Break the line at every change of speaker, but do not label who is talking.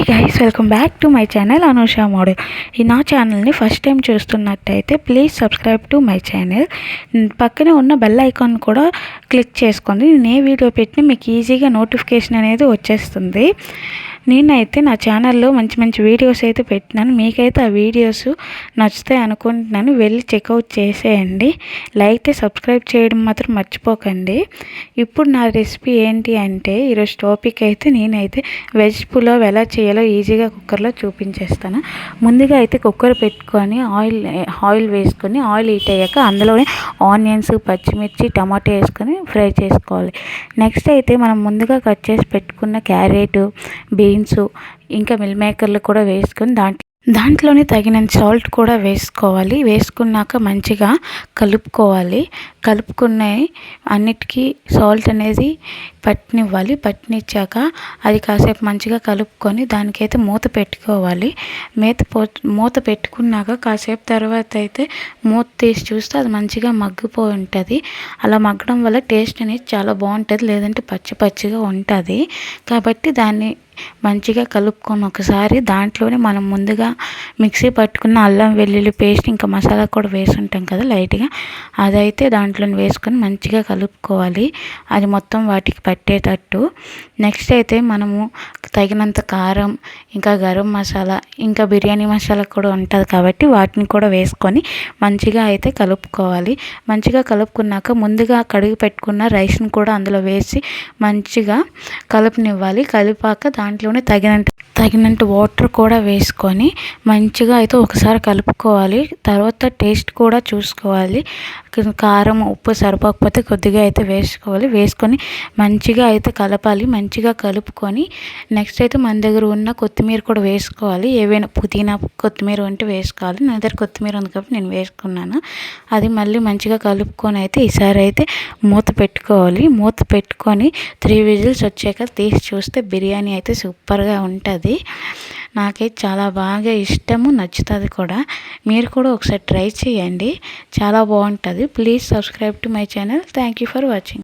Hi guys welcome back to my channel Anusha model ఈ నా ఛానల్ని ఫస్ట్ టైం చూస్తున్నట్టయితే please subscribe to my channel పక్కనే ఉన్న బెల్ ఐకాన్ కూడా క్లిక్ చేసుకోండి. నేను ఏ వీడియో పెట్టినా మీకు ఈజీగా నోటిఫికేషన్ అనేది వచ్చేస్తుంది. నేనైతే నా ఛానల్లో మంచి మంచి వీడియోస్ అయితే పెట్టినాను. మీకైతే ఆ వీడియోస్ నచ్చుతాయి అనుకుంటున్నాను. వెళ్ళి చెక్అవుట్ చేసేయండి. లైక్ అయితే సబ్స్క్రైబ్ చేయడం మాత్రం మర్చిపోకండి. ఇప్పుడు నా రెసిపీ ఏంటి అంటే ఈరోజు టాపిక్ అయితే నేనైతే వెజ్ పులావ్ ఎలా చేయాలో ఈజీగా కుక్కర్లో చూపించేస్తాను. ముందుగా అయితే కుక్కర్ పెట్టుకొని ఆయిల్ ఆయిల్ వేసుకొని ఆయిల్ హీట్ అయ్యాక అందులోనే ఆనియన్స్ పచ్చిమిర్చి టమాటో వేసుకొని ఫ్రై చేసుకోవాలి. నెక్స్ట్ అయితే మనం ముందుగా కట్ చేసి పెట్టుకున్న క్యారెట్ బీన్స్ ఇంకా మిల్ మేకర్లు కూడా వేసుకొని దాంట్లో దాంట్లోనే తగినంత సాల్ట్ కూడా వేసుకోవాలి. వేసుకున్నాక మంచిగా కలుపుకోవాలి. కలుపుకున్నాయి. అన్నిటికీ సాల్ట్ అనేది పట్టినివ్వాలి. పట్టినిచ్చాక అది కాసేపు మంచిగా కలుపుకొని దానికైతే మూత పెట్టుకోవాలి. మేత పో మూత పెట్టుకున్నాక కాసేపు తర్వాత అయితే మూత తీసి చూస్తే అది మంచిగా మగ్గిపోయి ఉంటుంది. అలా మగ్గడం వల్ల టేస్ట్ అనేది చాలా బాగుంటుంది. లేదంటే పచ్చి పచ్చిగా ఉంటుంది. కాబట్టి దాన్ని మంచిగా కలుపుకొని ఒకసారి దాంట్లోనే మనం ముందుగా మిక్సీ పట్టుకున్న అల్లం వెల్లుల్లి పేస్ట్ ఇంకా మసాలా కూడా వేసి ఉంటాం కదా లైట్గా. అదైతే దాంట్లో వేసుకొని మంచిగా కలుపుకోవాలి. అది మొత్తం వాటికి పట్టేటట్టు. నెక్స్ట్ అయితే మనము తగినంత కారం ఇంకా గరం మసాలా ఇంకా బిర్యానీ మసాలా కూడా ఉంటుంది కాబట్టి వాటిని కూడా వేసుకొని మంచిగా అయితే కలుపుకోవాలి. మంచిగా కలుపుకున్నాక ముందుగా కడిగి పెట్టుకున్న రైస్ని కూడా అందులో వేసి మంచిగా కలుపునివ్వాలి. కలిపాక దాంట్లోనే తగినంత తగినంత వాటర్ కూడా వేసుకొని మంచిగా అయితే ఒకసారి కలుపుకోవాలి. తర్వాత టేస్ట్ కూడా చూసుకోవాలి. కారం ఉప్పు సరిపోకపోతే కొద్దిగా అయితే వేసుకోవాలి. వేసుకొని మంచిగా అయితే కలపాలి. మంచిగా కలుపుకొని నెక్స్ట్ అయితే మన దగ్గర ఉన్న కొత్తిమీర కూడా వేసుకోవాలి. ఏవైనా పుదీనా కొత్తిమీర ఉంటే వేసుకోవాలి. నా దగ్గర కొత్తిమీర ఉంది కాబట్టి నేను వేసుకున్నాను. అది మళ్ళీ మంచిగా కలుపుకొని అయితే ఈసారి అయితే మూత పెట్టుకోవాలి. మూత పెట్టుకొని త్రీ విజిల్స్ వచ్చాక తీసి చూస్తే బిర్యానీ అయితే సూపర్గా ఉంటుంది. నాకైతే చాలా బాగా ఇష్టము నచ్చుతుంది కూడా. మీరు కూడా ఒకసారి ట్రై చేయండి. చాలా బాగుంటుంది. Please subscribe to my channel. Thank you for watching.